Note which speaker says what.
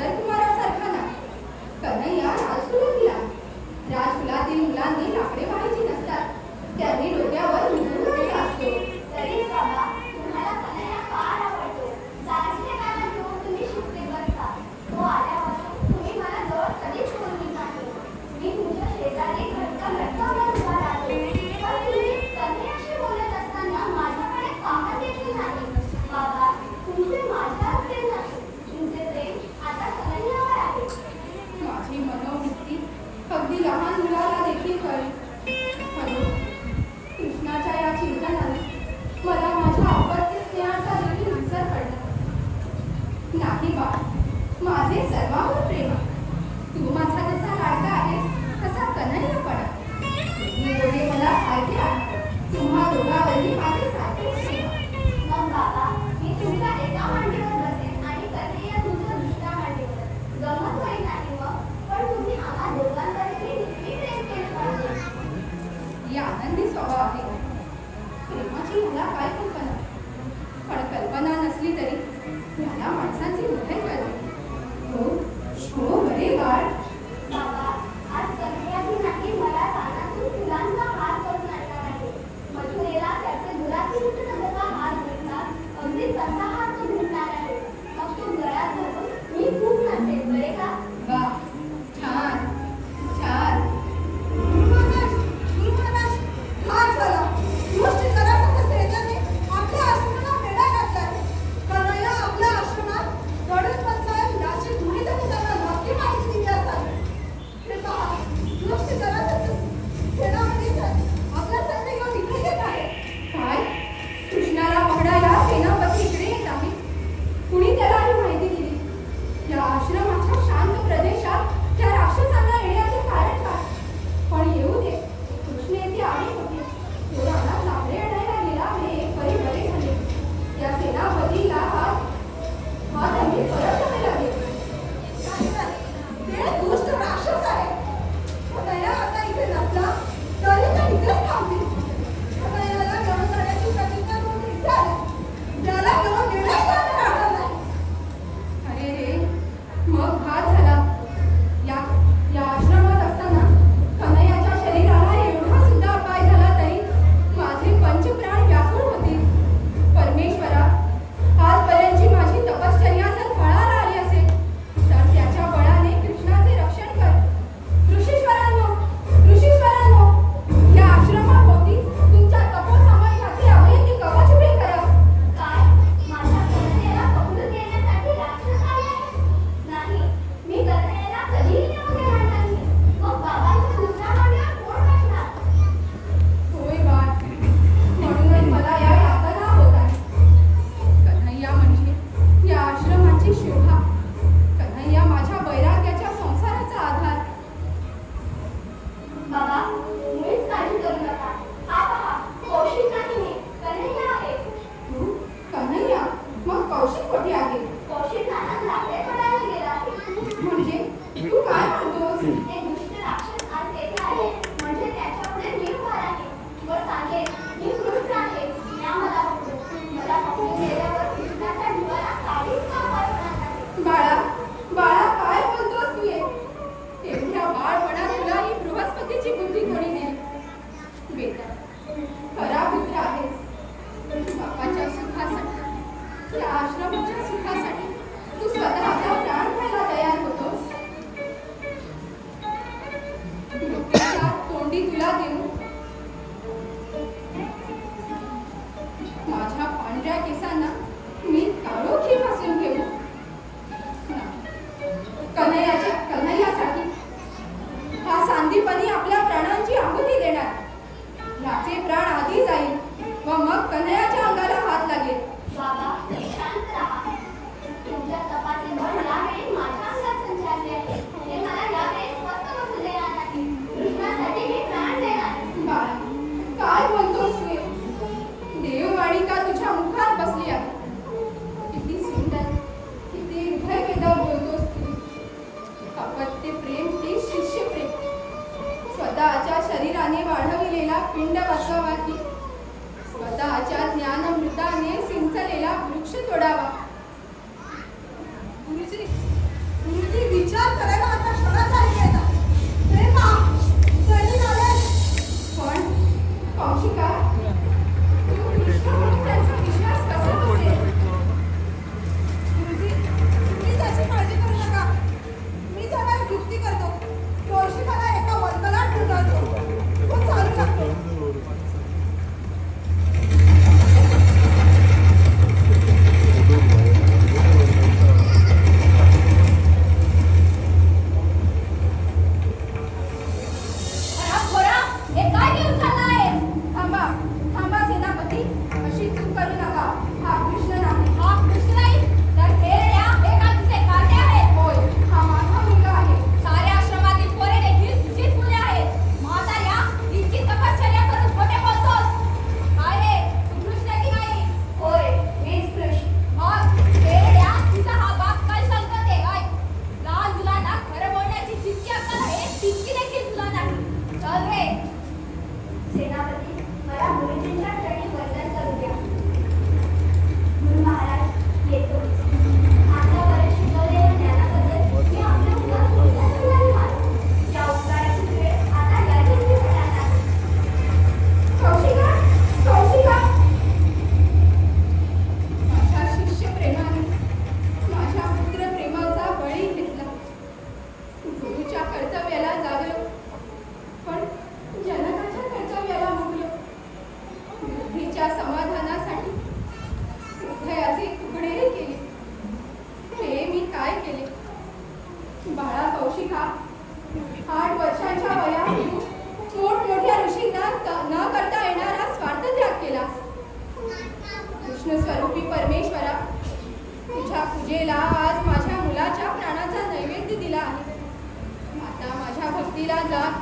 Speaker 1: मदन कुमारासारखा नाही कन्हैया
Speaker 2: राजकुल जीवा
Speaker 1: माझे सर्वांवर प्रेमा तू माझा जसा लाडका आहेस तसा पडा. मी दोघे मला सारखे तुम्हा दोघावरही माझे सारखे
Speaker 2: मग मी तुमचा एका मांडीवर बसेन आणि कन्हैया नाही मग तुम्ही
Speaker 1: आनंदी स्वभाव आहे. प्रेमाची मला काय कल्पना पण कल्पना नसली तरी त्याला माणसाची मदत करते हो हो बरे वाट शिका आठ वर्षांच्या वयात मोठमोठ्या ऋषींना न करता येणारा स्वार्थ त्याग केला. कृष्ण स्वरूपी परमेश्वरा तुझ्या पूजेला आज माझ्या मुलाच्या प्राणाचा नैवेद्य दिला आहे. आता माझ्या भक्तीला जाग